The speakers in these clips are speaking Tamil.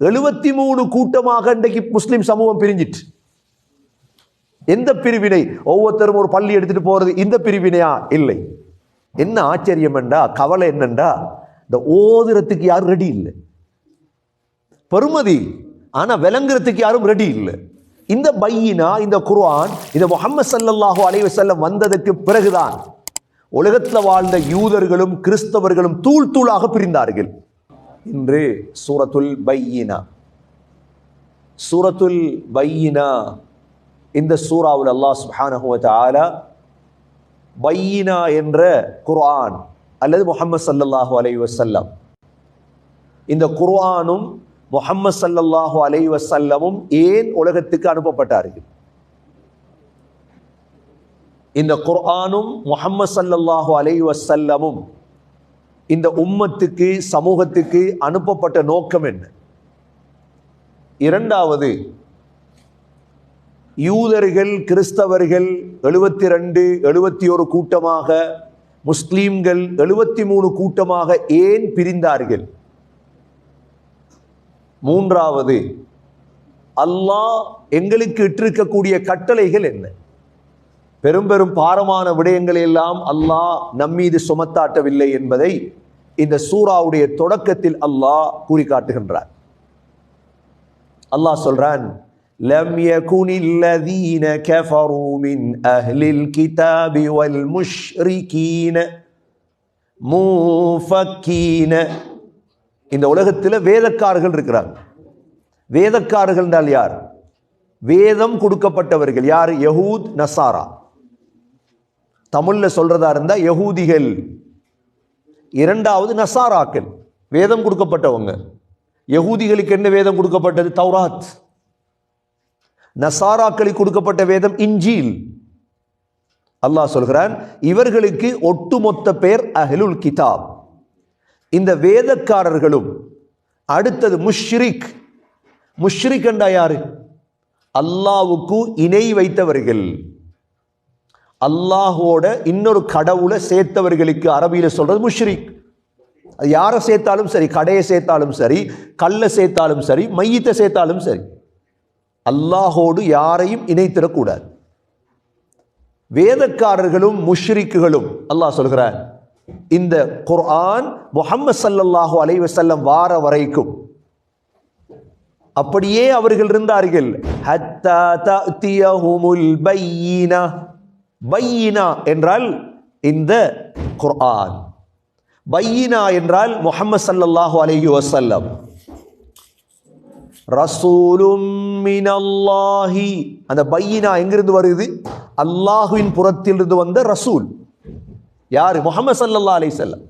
எழுபத்தி மூணு கூட்டமாக இன்றைக்கு முஸ்லீம் சமூகம் பிரிஞ்சிட்டு. எந்த பிரிவினை? ஒவ்வொருத்தரும் ஒரு பள்ளி எடுத்துட்டு போறது இந்த பிரிவினையா? இல்லை. என்ன ஆச்சரியம் என்றா கவலை என்னண்டா இந்த ஓதுறத்துக்கு யாரும் ரெடி இல்லை. பெருமதி ஆனா விளங்குறதுக்கு யாரும் ரெடி இல்லை. இந்த பையினா இந்த குர்ஆன் இந்த முகமது ஸல்லல்லாஹு அலைவ செல்லம் வந்ததற்கு பிறகுதான் உலகத்தில் வாழ்ந்த யூதர்களும் கிறிஸ்தவர்களும் தூள் தூளாக பிரிந்தார்கள். இன்று சூரத்துல் பையினா. சூரத்துல் பையினா இந்த சூறாவில் அல்லாஹ் சுஹானஹுவத் ஆலா பையினா என்ற குர்ஆன் அல்லது முஹம்மது சல்லல்லாஹு அலை வசல்லம் இந்த குர்ஆனும் முஹம்மது சல்லல்லாஹு அலை வசல்லமும் ஏன் உலகத்துக்கு அனுப்பப்பட்டார்கள் இந்த குர்ஆனும் முஹம்மது சல்லல்லாஹு அலை வசல்லமும் இந்த உம்மத்துக்கு சமூகத்துக்கு அனுப்பப்பட்ட நோக்கம் என்ன? இரண்டாவது யூதர்கள் கிறிஸ்தவர்கள் எழுபத்தி ரெண்டு எழுபத்தி ஒரு கூட்டமாக முஸ்லீம்கள் எழுபத்தி மூணு கூட்டமாக ஏன் பிரிந்தார்கள்? மூன்றாவது அல்லாஹ் எங்களுக்கு இட்டிருக்கக்கூடிய கட்டளைகள் என்ன? பெரும் பெரும் பாரமான விடயங்களை எல்லாம் அல்லாஹ் நம்மீது சுமத்தாட்டவில்லை என்பதை இந்த சூறாவுடைய தொடக்கத்தில் அல்லாஹ் கூறி காட்டுகின்றார் அல்லாஹ் சொல்றான் لم يكن الذين كفروا من أهل الكتاب والمشركين منفكين இந்த உலகத்தில் வேதக்காரர்கள் இருக்கிறாங்க வேதக்காரர்கள் என்றால் யார் வேதம் கொடுக்கப்பட்டவர்கள் யார் யஹூத் நசாரா தமிழில் சொல்கிறதா இருந்தால் யகூதிகள். இரண்டாவது நசாராக்கள். வேதம் கொடுக்கப்பட்டவங்க. யகூதிகளுக்கு என்ன வேதம் கொடுக்கப்பட்டது? தௌராத். நசாராக்களுக்கு கொடுக்கப்பட்ட வேதம் இன்ஜீல் அல்லாஹ் சொல்கிறான் இவர்களுக்கு ஒட்டுமொத்த பேர் அஹ்லுல் கிதாப். இந்த வேதக்காரர்களும் அடுத்தது முஷ்ரிக். முஷ்ரிக் என்றா யாரு? அல்லாவுக்கு இணை வைத்தவர்கள். அல்லாஹோட இன்னொரு கடவுளை சேர்த்தவர்களுக்கு அரபியில் சொல்றது முஷ்ரிக். அது யாரை சேர்த்தாலும் சரி கடையை சேர்த்தாலும் சரி கல்லை சேர்த்தாலும் சரி மையத்தை சேர்த்தாலும் சரி. அல்லாஹோடு யாரையும் இணைத்திடக்கூடாது. வேதக்காரர்களும் முஷ்ரிக்குகளும் அல்லாஹ் சொல்கிறார் இந்த குர்ஆன் முஹம்மது சல்லல்லாஹு அலைவசல்லம் வார வரைக்கும் அப்படியே அவர்கள் இருந்தார்கள். ஹத்தா தஅதியஹுமுல் பையினா. பையினா என்றால் இந்த குர்ஆன். பையினா என்றால் முகமது சல்லல்லாஹு அலஹி வசல்லம் ரசூலும் மினல்லாஹி. அந்த பையினா எங்கிருந்து வருது? அல்லாஹுவின் புறத்திலிருந்து வந்த ரசூல். யார்? முகமது சல்லல்லா அலை செல்லம்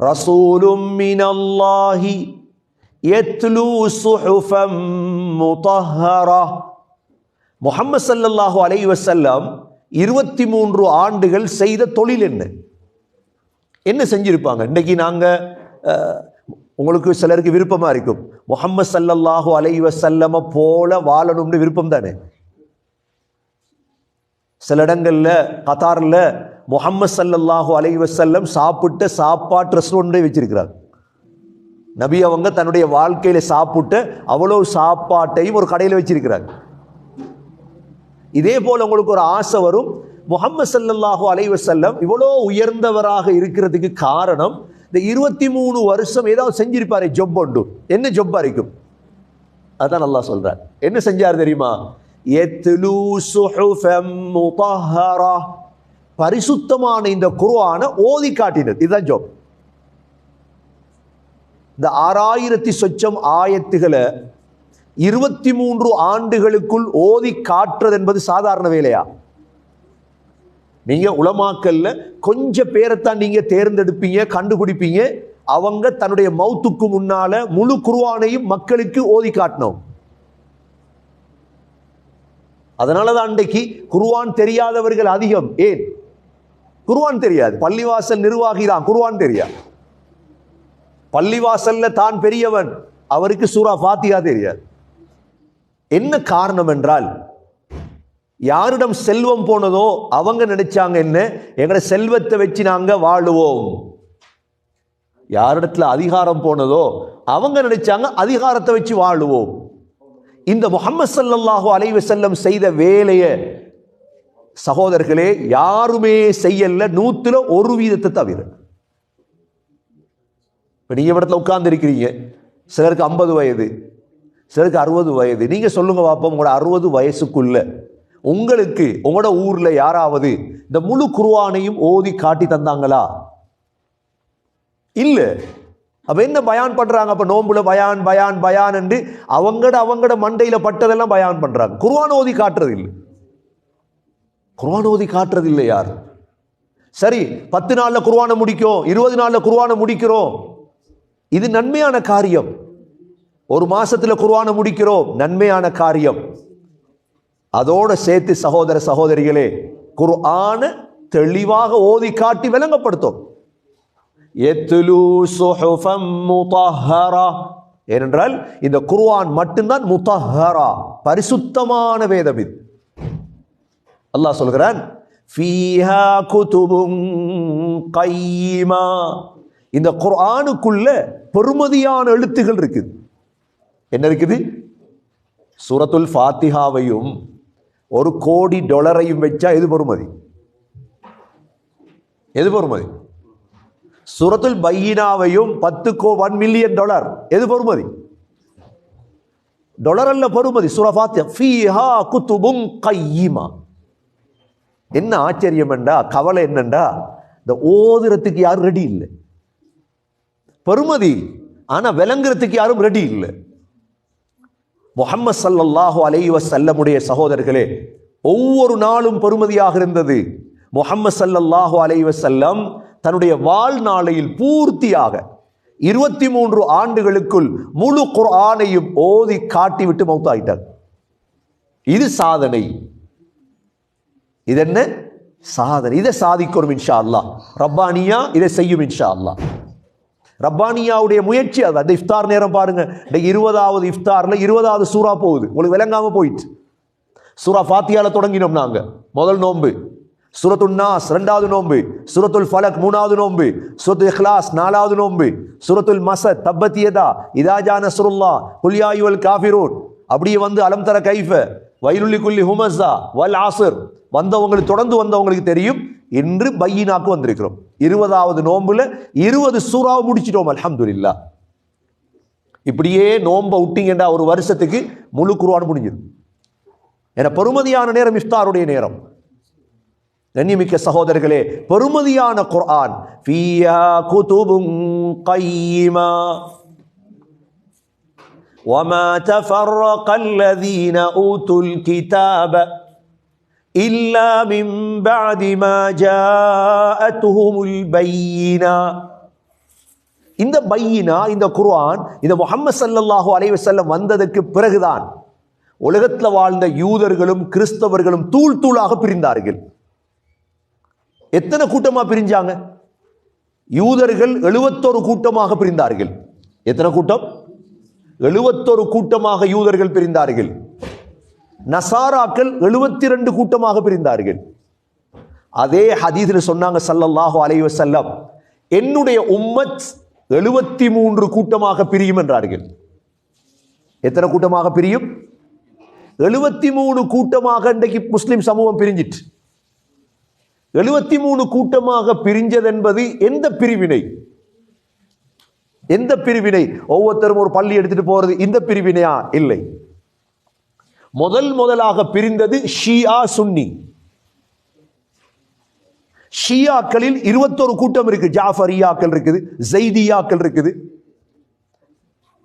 ரசூலும் மினல்லாஹி. எத்லு சுஹுஃபம் முதஹரா முஹம்மது சல்லல்லாஹு அலை வஸல்லம் இருபத்தி மூன்று ஆண்டுகள் செய்த தொழில் என்ன? என்ன செஞ்சிருப்பாங்க? இன்னைக்கு நாங்கள் உங்களுக்கு சிலருக்கு விருப்பமாக இருக்கும். முகமது சல்லல்லாஹு அலை வசல்லம போல வாழணும்னு விருப்பம் தானே? சில இடங்களில் கத்தாரில் முகமது சல்லல்லாஹு அலை வசல்லம் சாப்பிட்ட சாப்பாட்டு ரெஸ்டாரண்டே வச்சிருக்கிறாங்க. நபி அவங்க தன்னுடைய வாழ்க்கையில் சாப்பிட்ட அவ்வளோ சாப்பாட்டையும் ஒரு கடையில் வச்சிருக்கிறாங்க. இதே போல் உங்களுக்கு ஒரு ஆசை வரும். முகம்மது சல்லல்லாஹு அலைவசல்லம் இவ்வளோ உயர்ந்தவராக இருக்கிறதுக்கு காரணம் இந்த இருபத்தி மூணு வருஷம் ஏதாவது செஞ்சிருப்பார் ஜொப் ஒன்று என்ன ஜொப்பா இருக்கும்? அதான் நல்லா சொல்றார். என்ன செஞ்சார் தெரியுமா? பரிசுத்தமான இந்த குருவான ஓதி காட்டினது. இதுதான் ஜோப் இந்த ஆறாயிரத்தி சொச்சம் ஆயத்துகளை இருபத்தி மூன்று ஆண்டுகளுக்குள் ஓதி காட்டுறது என்பது சாதாரண வேலையா? நீங்க உளமாக்கல்ல கொஞ்சம் பேரைத்தான் நீங்க தேர்ந்தெடுப்பீங்க கண்டுபிடிப்பீங்க. அவங்க தன்னுடைய மௌத்துக்கு முன்னால முழு குருவானையும் மக்களுக்கு ஓதி காட்டணும். அதனாலதான் அன்றைக்கு குருவான் தெரியாதவர்கள் அதிகம். ஏன்? குருவான் தெரியாது. பள்ளிவாசல் நிர்வாகி தான் குருவான் தெரியாது. பள்ளிவாசல்ல தான் பெரியவன். அவருக்கு சூரா ஃபாத்தியா தெரியாது. என்ன காரணம் என்றால் யாரிடம் செல்வம் போனதோ அவங்க நினைச்சாங்க என்ன? எங்களை செல்வத்தை வச்சு நாங்கள் வாழுவோம். யாரிடத்துல அதிகாரம் போனதோ அவங்க நினைச்சாங்க அதிகாரத்தை வச்சு வாழுவோம். இந்த முகமது சல்லாஹூ அலைவு செல்லம் செய்த வேலையை சகோதரர்களே யாருமே செய்யல நூத்துல ஒரு வீதத்தை தவிர. இப்போ நீங்கள் இடத்துல உட்கார்ந்து இருக்கிறீங்க சிலருக்கு ஐம்பது வயது. சிலருக்கு அறுபது வயது. நீங்கள் சொல்லுங்கள் பார்ப்போம் உங்களோட அறுபது வயசுக்குள்ள. உங்களுக்கு உங்களோட ஊரில் யாராவது இந்த முழு குருவானையும் ஓதி காட்டி தந்தாங்களா? இல்லை. அப்போ என்ன பயான் பண்ணுறாங்க அப்போ நோம்புல பயான் பயான் பயான் என்று அவங்கட அவங்கட மண்டையில் பட்டதெல்லாம் பயான் பண்ணுறாங்க குருவான் ஓதி காட்டுறது இல்லை குர்ஆன் ஓதி காட்டுறது இல்லை யார்? சரி பத்து நாளில் குருவானை முடிக்கும் இருபது நாளில் குருவானை முடிக்கிறோம். இது நன்மையான காரியம். ஒரு மாசத்துல குர்வானை முடிக்கிறோம். நன்மையான காரியம். அதோட சேர்த்து சகோதர சகோதரிகளே குர்ஆன தெளிவாக ஓதி காட்டி விளங்கப்படுத்தும். ஏனென்றால் இந்த குர்ஆன் மட்டும்தான் முத்தஹரா பரிசுத்தமான வேதம் இது. அல்லாஹ் சொல்கிறான் இந்த குர்ஆனுக்குள்ள பெருமதியான எழுத்துகள் இருக்குது. என்ன இருக்குது? சூரத்துல் ஃபாத்திஹாவையும் ஒரு கோடி டொலரையும் வச்சா எது பொறுமதி எது பொறுமதி சுரத்துல் பையினாவையும் பத்து கோ ஒன் மில்லியன் டாலர் எது பொறுமதி டொலர் அல்ல பொறுமதி சூரா ஃபீஹா குத்துபும் கையிமா. என்ன ஆச்சரியம் என்றா கவலை என்னண்டா இந்த ஓதுறதுக்கு யாரும் ரெடி இல்லை. பெருமதி ஆனால் விளங்குறதுக்கு யாரும் ரெடி இல்லை. முஹம்மது ஸல்லல்லாஹு அலைஹி வஸல்லமுடைய சகோதரர்களே ஒவ்வொரு நாளும் பெருமதியாக இருந்தது. முஹம்மது ஸல்லல்லாஹு அலைஹி செல்லம் தன்னுடைய வாழ்நாளையில் பூர்த்தியாக இருபத்தி மூன்று ஆண்டுகளுக்குள் முழு குர்ஆனையும் ஓதி காட்டிவிட்டு மௌத்தாயிட்டார். இது சாதனை. இது என்ன? சாதனை. இதை சாதிக்கணும் இன்ஷா அல்லாஹ். ரப்பானியா இதை செய்யும் இன்ஷா அல்லாஹ். ரப்பானியாவுடைய முயற்சி அது. அந்த இஃப்தார் நேரம் பாருங்க. இந்த இருபதாவது இஃப்தாரில் இருபதாவது சூறா போகுது. உங்களுக்கு விளங்காமல் போயிட்டு. சூரா ஃபாத்தியால தொடங்கினோம் நாங்கள் முதல் நோன்பு. சுரத்துல் நாஸ் ரெண்டாவது நோன்பு. சுரத்துல் ஃபலக் மூணாவது நோன்பு. சுரத்து இஹ்லாஸ் நாலாவது நோன்பு. சுரத்துல் மசத் தப்பத்தியதா இதாஜா நஸ்ருல்லா குல்யாயுவல் காஃபிரூன். அப்படியே வந்து அலம் தர கைஃப. வயலுள்ளி குல்லி ஹுமஸா வல் ஆசிர். வந்தவங்களுக்கு தொடர்ந்து வந்தவங்களுக்கு தெரியும். இன்று பையினாக்கு வந்திருக்கிறோம் இருபதாவது நோன்புல இருபது சூறாவை முடிச்சிட்டோம் அல்ஹம்துலில்லா இப்படியே நோன்பை விட்டீங்கடா ஒரு வருஷத்துக்கு முழு குருவான் முடிஞ்சது என பெருமதியான நேரம் இஃப்தாருடைய நேரம் கண்ணியமிக்க சகோதரர்களே பெருமதியான குர்ஆன் ஃபீயா குதுபும் கையிமா وما تفرق الذين اوتوا الكتاب الا من بعد ما جاءتهم البينه இந்த பையினா இந்த குர்ஆன் இந்த முஹம்மது ஸல்லல்லாஹு அலைஹி வஸல்லம் வந்ததுக்கு பிறகுதான் உலகத்தில் வாழ்ந்த யூதர்களும் கிறிஸ்தவர்களும் தூள் தூளாக பிரிந்தார்கள் எத்தனை கூட்டமா பிரிஞ்சாங்க யூதர்கள் எழுபத்தொரு கூட்டமாக பிரிந்தார்கள் எத்தனை கூட்டம் எழுபத்தொரு கூட்டமாக யூதர்கள் பிரிந்தார்கள் நசாராக்கள் எழுபத்தி ரெண்டு கூட்டமாக பிரிந்தார்கள். அதே ஹதீதில் சொன்னாங்க சல்லல்லாஹோ அலைவ செல்லம் என்னுடைய உம்மத் எழுபத்தி மூன்று கூட்டமாக பிரியும் என்றார்கள். எத்தனை கூட்டமாக பிரியும்? எழுபத்தி மூணு கூட்டமாக இன்றைக்கு முஸ்லிம் சமூகம் பிரிஞ்சிட்டு எழுபத்தி மூணு கூட்டமாக பிரிஞ்சது என்பது எந்த பிரிவினை? எந்த பிரிவினை? ஒவ்வொருத்தரும் ஒரு பள்ளி எடுத்துட்டு போறது இந்த பிரிவினையா? இல்லை. முதல் முதலாக பிரிந்தது ஷியா சுன்னி. ஷியாக்களில் இருபத்தொரு கூட்டம் இருக்கு. ஜாஃபரியாக்கள் இருக்குது ஜெய்தியாக்கள் இருக்குது.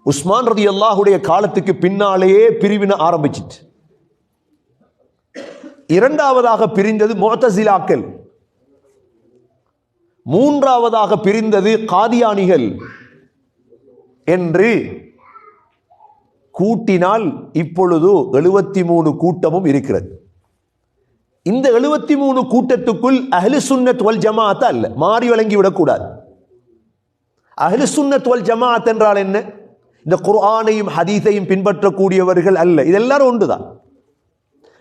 உஸ்மான் ரதி அல்லாஹுடைய காலத்துக்கு பின்னாலேயே பிரிவினை ஆரம்பிச்சிட்டு. இரண்டாவதாக பிரிந்தது மோத்தசிலாக்கள் மூன்றாவதாக பிரிந்தது காதியானிகள். என்று கூட்டினால் இப்பொழுது எழுபத்தி மூணு கூட்டமும் இருக்கிறது. இந்த எழுபத்தி மூணு கூட்டத்துக்குள் அஹ்லு சுன்னத் வல் ஜமாஅத் அல்ல. மாறி வழங்கி விடக்கூடாது. அஹ்லு சுன்னத் வல் ஜமாத் என்றால் என்ன? இந்த குர்ஆனையும் ஹதீஸையும் பின்பற்றக்கூடியவர்கள் அல்ல. இது எல்லாரும் ஒன்றுதான்.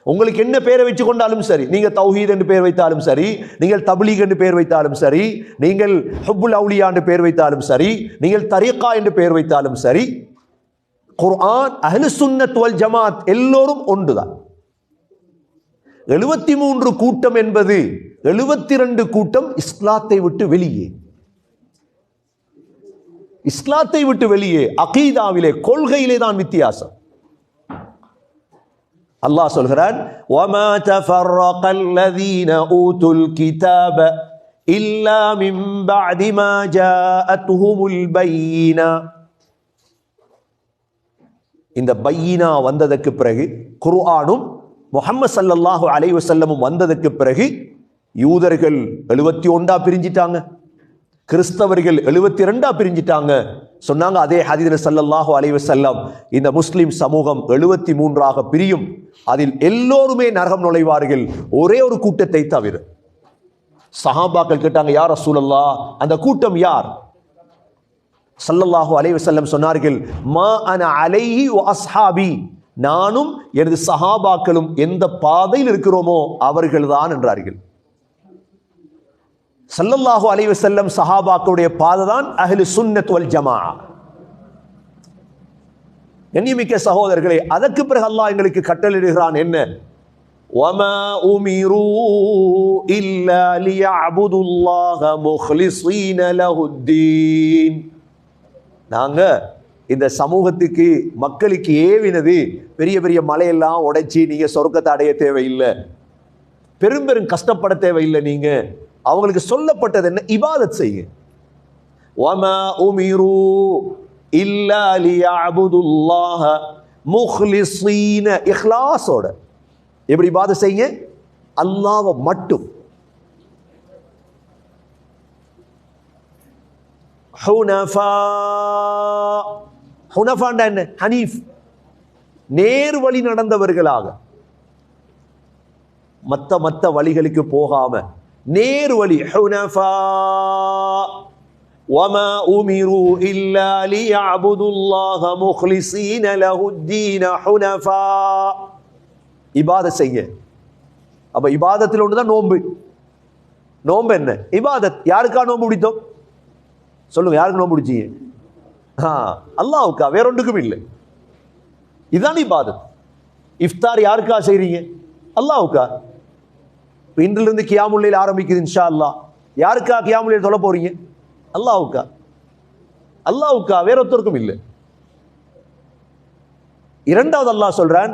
உங்களுக்கு என்ன பேரை வச்சு கொண்டாலும் சரி நீங்கள் தௌஹீத் என்று பேர் வைத்தாலும் சரி நீங்கள் தபிலீக் என்று பேர் வைத்தாலும் சரி நீங்கள் ஹபுல் அவுலியா என்று பேர் வைத்தாலும் சரி நீங்கள் தரீக்கா என்று பெயர் வைத்தாலும் சரி குர்ஆன் அஹ்லு சுன்னத் வல் ஜமாத் எல்லோரும் ஒன்றுதான் எழுபத்தி மூன்று கூட்டம் என்பது எழுபத்தி ரெண்டு கூட்டம் இஸ்லாத்தை விட்டு வெளியே இஸ்லாத்தை விட்டு வெளியே அகீதாவிலே கொள்கையிலே தான் வித்தியாசம் அல்லாஹ் சொல்கிறான் وَمَا تَفَرَّقَ الَّذِينَ أُوتُوا الْكِتَابَ إِلَّا مِن بَعْدِ مَا جَاءَتْهُمُ الْبَيِّنَةُ இந்த பையினா வந்ததற்கு பிறகு குர்ஆனும் முஹம்மது சல்லல்லாஹு அலைவசல்லமும் வந்ததற்கு பிறகு யூதர்கள் எழுபத்தி ஒன்றா பிரிஞ்சிட்டாங்க. கிறிஸ்தவர்கள் எழுபத்தி ரெண்டா பிரிஞ்சிட்டாங்க. சொன்னாங்க அதே ஹதீதுல சல்லல்லாஹு அலைஹி இந்த முஸ்லிம் சமூகம் எழுபத்தி மூன்றாக பிரியும். அதில் எல்லோருமே நரகம் நுழைவார்கள். ஒரே ஒரு கூட்டத்தை தவிர. சஹாபாக்கள் கேட்டாங்க யார் ரசூலல்லா அந்த கூட்டம் யார்? ஸல்லல்லாஹு அலைஹி வஸல்லம் சொன்னார்கள் மா அன அலைஹி வ அஸ்ஹாபி நானும் எனது சஹாபாக்களும் எந்த பாதையில் இருக்கிறோமோ அவர்கள்தான் என்றார்கள் ஸல்லல்லாஹு அலைஹி வஸல்லம் சஹாபாக்களுடைய பாதை தான் அஹ்லு சுன்னத் வல் ஜமாஅ கண்ணியமிக்க சகோதரர்களே அதற்கு பிறகு அல்லாஹ் எங்களுக்கு கட்டளையிடுகிறான் என்ன وَمَا أُمِرُوا إِلَّا لِيَعْبُدُوا اللَّهَ مُخْلِصِينَ لَهُ الدِّينَ நாங்கள் இந்த சமூகத்துக்கு மக்களுக்கு ஏவினது பெரிய பெரிய மலையெல்லாம் உடைச்சி நீங்கள் சொர்க்கத்தை அடைய தேவையில்லை. பெரும் பெரும் கஷ்டப்பட தேவையில்லை நீங்கள் அவங்களுக்கு சொல்லப்பட்டது என்ன? இபாதத் செய்ய ஒம உமிரு இல்லாலியாபுதுல்லாஹ முஹ்லிசீன இஹ்லாஸோட. எப்படி இபாதத் செய்யுங்க? அல்லாவை மட்டும். ஹுனஃபா ஹுனஃபாண்டா என்ன ஹனீஃப் நேர் வழி நடந்தவர்களாக மத்த மத்த வழிகளுக்கு போகாம நேர் வழி ஹுனஃபா وما أمروا إلا ليعبدوا الله مخلصين له الدين حنفاء இபாதத் செய்ய அப்ப இபாதத்தில் ஒன்றுதான் நோன்பு நோன்பு என்ன இபாதத் யாருக்கா நோன்பு பிடித்தோம் சொல்லுங்க யாருக்கு நோன்பு பிடிச்சிங்க ஆ அல்லாவுக்கா வேற ஒன்றுக்கும் இல்லை. இதுதான் இபாதத். இஃப்தார் யாருக்கா செய்கிறீங்க அல்லாவுக்கா. இப்போ இன்றிலிருந்து கியாமுல்லையில் ஆரம்பிக்குது இன்ஷா அல்லாஹ் யாருக்கா கியாமுல்லையில் தொலை போறீங்க? அல்லாவுக்கா. அல்லாவுக்கா வேற ஒருத்தருக்கும் இல்லை. இரண்டாவது அல்லாஹ் சொல்றான்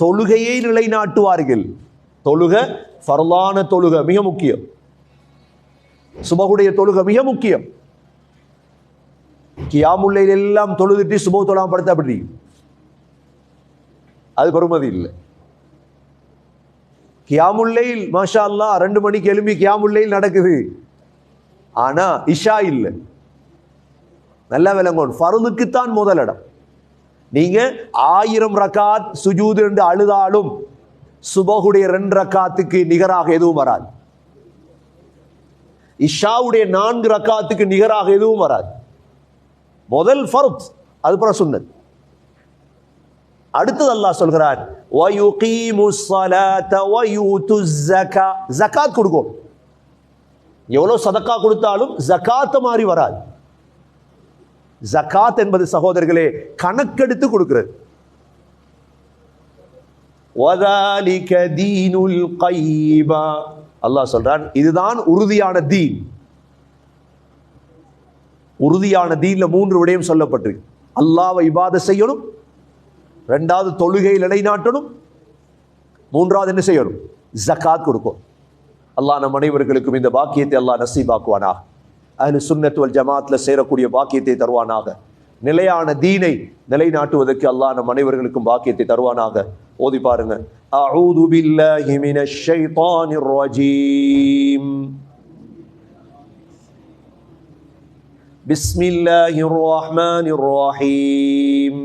தொழுகையை நிலைநாட்டுவார்கள். தொழுக ஃபர்லான தொழுக மிக முக்கியம். சுபகுடைய தொழுகை மிக முக்கியம். கியாமுல்லையில் எல்லாம் தொழுதுட்டு சுப தொழாம படுத்தா அப்படி அது பெருமதி இல்லை. கியாமுல்லையில் மாஷா அல்லாஹ் ரெண்டு மணிக்கு எழும்பி கியாமுல்லையில் நடக்குது. ஆனா இஷா இல்லை. நல்ல விளங்கோன் ஃபருதுக்குத்தான் முதலிடம் நீங்க ஆயிரம் ரக்காத் சுஜூது என்று அழுதாலும் சுபகுடைய ரெண்டு ரக்காத்துக்கு நிகராக எதுவும் வராது. இஷாவுடைய நான்கு ரக்காத்துக்கு நிகராக எதுவும் வராது. முதல் ஃபர்த் அதுக்கப்புறம் சொன்னது. அடுத்தது அல்லாஹ் சொல்கிறார் வயுகீமுஸ் ஸலாத்த வயூதுஸ் ஸகா. ஜகாத் கொடுக்கும். எவ்வளவு சதக்கா கொடுத்தாலும் ஜகாத் மாதிரி வராது. ஜகாத் என்பது சகோதரர்களே கணக்கெடுத்து கொடுக்கிறது. ஒதாலிக தீனுல் கைபா. அல்லாஹ் சொல்றான் இதுதான் உறுதியான தீன். உறுதியான தீன்ல மூன்று விடயம் சொல்லப்பட்டிருக்கு. அல்லாவை இபாத செய்யணும் ரெண்டாவது தொழுகையில் நிலைநாட்டணும் மூன்றாவது என்ன செய்யணும்? ஜகாத் கொடுக்கும் அல்லாஹ் நம் அனைவர்களுக்கும் இந்த பாக்கியத்தை அல்லாஹ் நசீபாக்குவானாக. அதில் சுன்னத் வல் ஜமாத்ல சேரக்கூடிய பாக்கியத்தை தருவானாக. நிலையான தீனை நிலைநாட்டுவதற்கு அல்லாஹ் நம் அனைவர்களுக்கும் பாக்கியத்தை தருவானாக. ஓதி பாருங்க அஊது பில்லாஹி மினஷ் ஷைத்தானிர் ரஜீம் بسم الله الرحمن الرحيم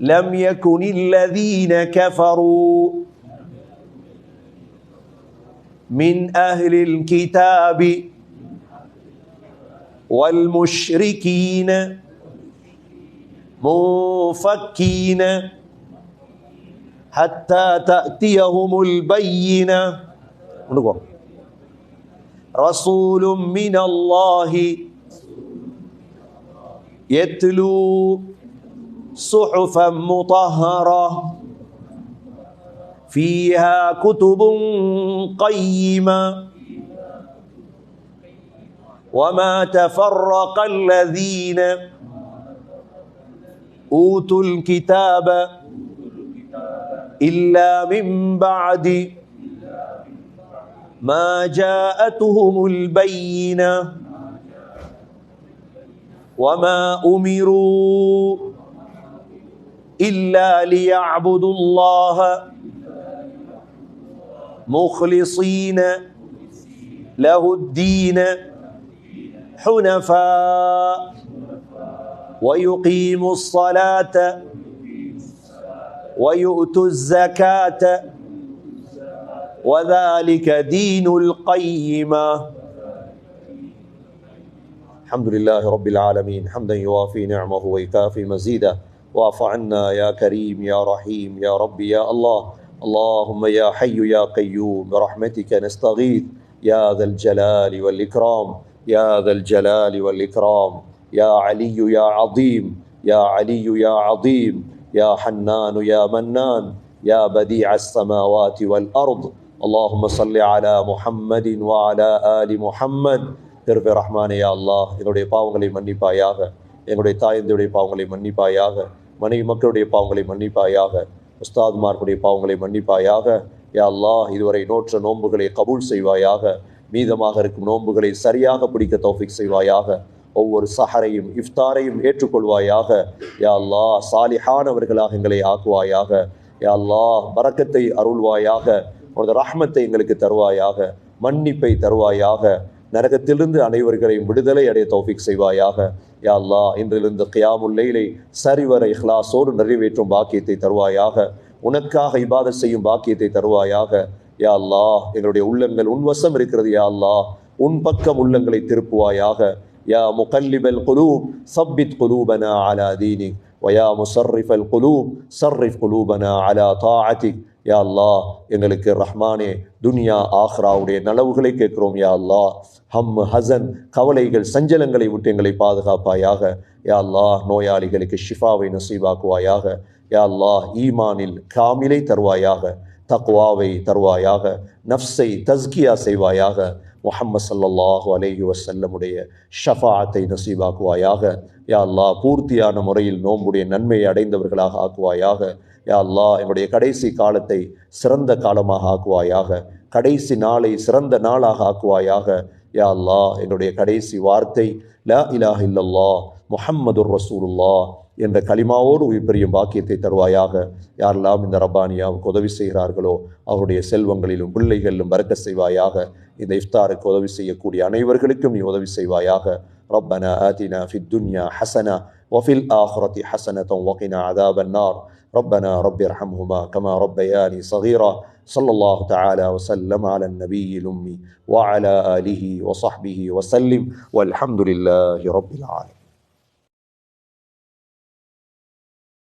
لم يكن الذين كفروا من أهل الكتاب والمشركين منفكين حتى تأتيهم البينة. رسول من الله يتلو صحفا مطهرة. فيها كتب قيمة. وما تفرق الذين أوتوا الكتاب إلا من بعد ما جاءتهم البينة وما أمروا إلا ليعبدوا الله مخلصين له الدين حنفاء. ويقيموا الصلاة ويؤتوا الزكاة وذلك دين القيمة. الحمد لله رب العالمين. حمدا يوافي نعمه ويكافي مزيدا واعف عنا يا كريم يا رحيم يا رب يا الله. اللهم يا حي يا قيوم برحمتك نستغيث. يا ذا الجلال والإكرام يا ذا الجلال والإكرام. يا علي يا عظيم يا علي يا عظيم يا حنان يا منان يا بديع السماوات والأرض اللهم صل على محمد وعلى آل محمد திருப்பி ரஹ்மானே யா அல்லாஹ் என்னுடைய பாவங்களை மன்னிப்பாயாக எங்களுடைய தாயந்தருடைய பாவங்களை மன்னிப்பாயாக மனைவி மக்களுடைய பாவங்களை மன்னிப்பாயாக உஸ்தாத்மார்களுடைய பாவங்களை மன்னிப்பாயாக யா அல்லாஹ் இதுவரை நோற்ற நோன்புகளை கபூல் செய்வாயாக மீதமாக இருக்கும் நோன்புகளை சரியாக பிடிக்க தௌஃபிக் செய்வாயாக ஒவ்வொரு சஹரையும் இஃப்தாரையும் ஏற்றுக்கொள்வாயாக. யா அல்லா சாலிஹானவர்களாக எங்களை ஆக்குவாயாக. யா அல்லா பறக்கத்தை அருள்வாயாக. உனது ரஹ்மத்தை எங்களுக்கு தருவாயாக. மன்னிப்பை தருவாயாக. நரகத்திலிருந்து அனைவர்களையும் விடுதலை அடைய தௌஃபிக் செய்வாயாக. யா அல்லா இன்றிலிருந்து கியாமுல்லைலை சரிவர இஹ்லாசோடு நிறைவேற்றும் பாக்கியத்தை தருவாயாக. உனக்காக இபாதத் செய்யும் பாக்கியத்தை தருவாயாக. யா அல்லா எங்களுடைய உள்ளங்கள் உன்வசம் இருக்கிறது யா அல்லா உன் பக்கம் உள்ளங்களை திருப்புவாயாக. யா முகல்லிபல் குலூப் சப்பித் குலூபனா அலா தீனிக் ويا مصرف القلوب صرف قلوبنا على طاعتك யா அல்லாஹ் எங்களுக்கு ரஹ்மானே துனியா ஆஹ்ராவுடைய நலவுகளை கேட்கிறோம் யா அல்லாஹ் ஹம் ஹசன் கவலைகள் சஞ்சலங்களை விட்டு எங்களை பாதுகாப்பாயாக யா அல்லாஹ் நோயாளிகளுக்கு ஷிஃபாவை நசீவாக்குவாயாக யா அல்லாஹ் ஈமானில் காமிலை தருவாயாக தக்வாவை தருவாயாக நஃப்ஸை தஸ்கியா செய்வாயாக முஹம்மது ஸல்லல்லாஹு அலேஹி வசல்லமுடைய ஷஃபாத்தை நசீவாக்குவாயாக யா அல்லா பூர்த்தியான முறையில் நோம்புடைய நன்மையை அடைந்தவர்களாக ஆக்குவாயாக யா அல்லா என்னுடைய கடைசி காலத்தை சிறந்த காலமாக ஆக்குவாயாக கடைசி நாளை சிறந்த நாளாக ஆக்குவாயாக யா அல்லா என்னுடைய கடைசி வார்த்தை லா இலாஹ முஹம்மது முஹம்மதுர் ரசூலுல்லாஹ் என்ற கலிமாவோடு உயிர்பெரியும் பாக்கியத்தை தருவாயாக யாரெல்லாம் இந்த ரப்பானியாவுக்கு உதவி செய்கிறார்களோ அவருடைய செல்வங்களிலும் பிள்ளைகளிலும் பறக்க செய்வாயாக இந்த இஃப்தாருக்கு உதவி செய்யக்கூடிய அனைவர்களுக்கும் நீ உதவி செய்வாயாக ربنا آتنا في الدنيا حسنة وفي الآخرة حسنة وقنا عذاب النار ربنا رب ارحمهما كما ربياني صغيرا صلى الله تعالى وسلم على النبي الأمي وعلى آله وصحبه وسلم والحمد لله رب العالمين